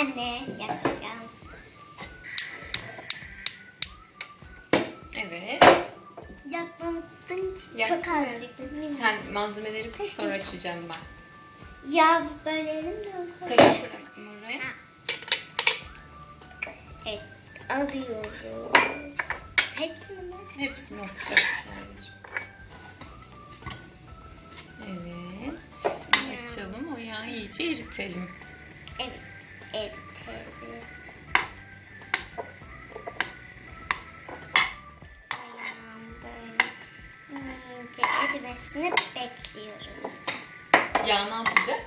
Anne yakacağım. Evet. Yakmamıştın ki. Yaktı Çok mı? azıcık. değil mi? Sen malzemeleri koy sonra açacağım ben. Ya böyle elimle koy. Kaşık bıraktım oraya. Evet. Alıyorum. Hepsini mi? Hepsini atacaksın anneciğim. Evet. Şimdi açalım. O yağı iyice eritelim. Evet. Böyle iyice erimesini bekliyoruz. Yağ ne yapacak?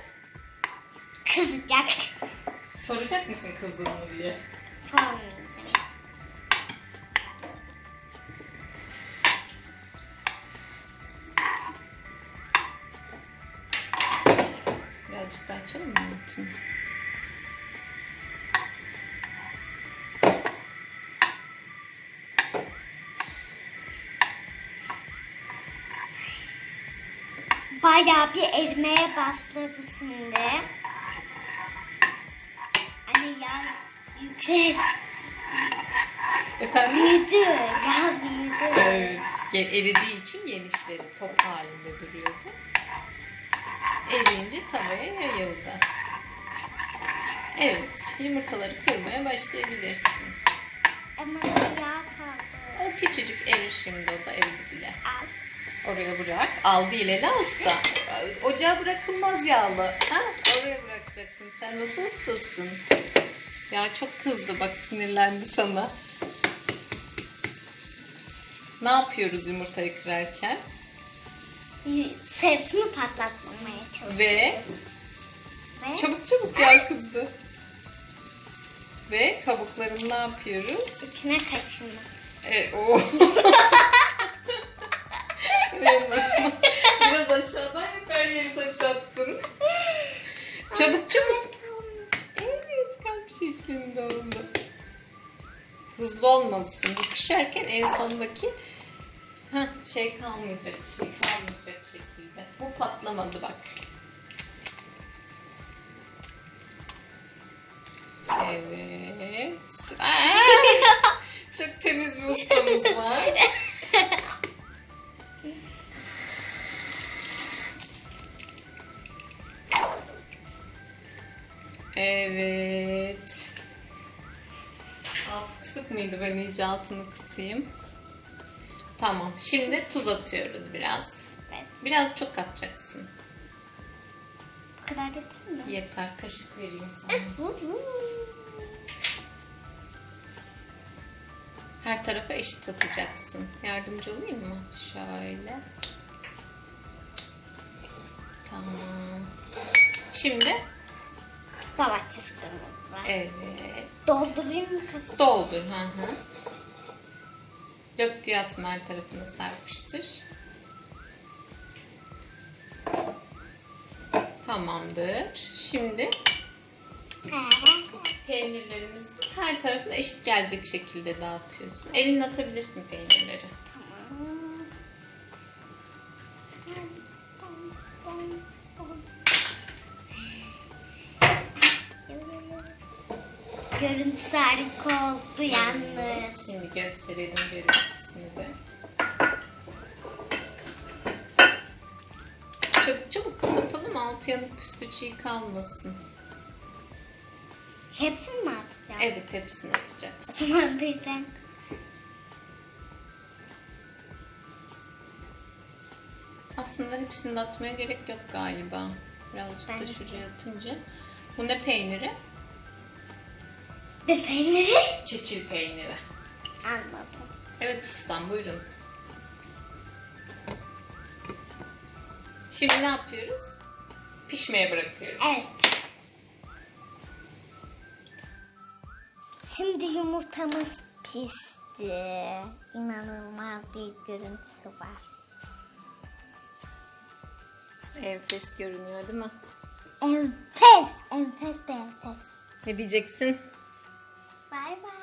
Kızacak. Soracak mısın kızdığını diye? Sormayacağım. Birazcık daha açalım mı altını? Bayağı bir erimeye başladı şimdi. Anne ya yüksek. Efendim? Büyüdü. Ya büyüdü. Evet. Eridiği için genişledi. Top halinde duruyordu. Eriyince tavaya yayıldı. Evet. Yumurtaları kırmaya başlayabilirsin. Ama yağ kaldı. O küçücük erir şimdi o da eridi bile. Oraya bırak. Al değil Ela usta. Ocağa bırakılmaz yağlı. Ha? Oraya bırakacaksın. Sen nasıl ustasın? Ya çok kızdı bak sinirlendi sana. Ne yapıyoruz yumurtayı kırarken? Sesini patlatmamaya çalışıyor. Ve Ve çabuk çabuk ya kızdı. Ve kabuklarını ne yapıyoruz? içine kaçırma. E, o. Çabuk çabuk. Evet kalp şeklinde oldu. Hızlı olmalısın. Bu pişerken en sondaki Heh, şey kalmayacak, şey kalmayacak şekilde. Bu patlamadı bak. Evet. Aa! Çok temiz bir ustamız var. Evet. Altı kısık mıydı? Ben iyice altını kısayım. Tamam. Şimdi tuz atıyoruz biraz. Evet. Biraz çok atacaksın. Bu kadar yeter mi? Yeter. Kaşık vereyim sana. Hı. Her tarafa eşit atacaksın. Yardımcı olayım mı? Şöyle. Tamam. Şimdi Domates kırmızı evet. Doldurayım mı kızım? Doldur. Hı hı. Döktüğü atma her tarafına serpiştir. Tamamdır. Şimdi peynirlerimizi her tarafına eşit gelecek şekilde dağıtıyorsun. Elinle atabilirsin peynirleri. Tamam. Görüntüsü harika oldu yalnız. Şimdi gösterelim görüntüsünü de. Çabuk çabuk kapatalım altı yanık üstü çiğ kalmasın. Hepsini mi atacağım? Evet hepsini atacaksın. O zaman birden. Aslında hepsini de atmaya gerek yok galiba. Birazcık da Bence. şuraya atınca. Bu ne peyniri? Ve peyniri Çeçil peyniri. almadım. Evet ustam buyurun. Şimdi ne yapıyoruz? Pişmeye bırakıyoruz. Evet. Şimdi yumurtamız pişti. İnanılmaz bir görüntüsü var. Enfes görünüyor değil mi? Enfes, enfes de enfes. Ne diyeceksin? 拜拜。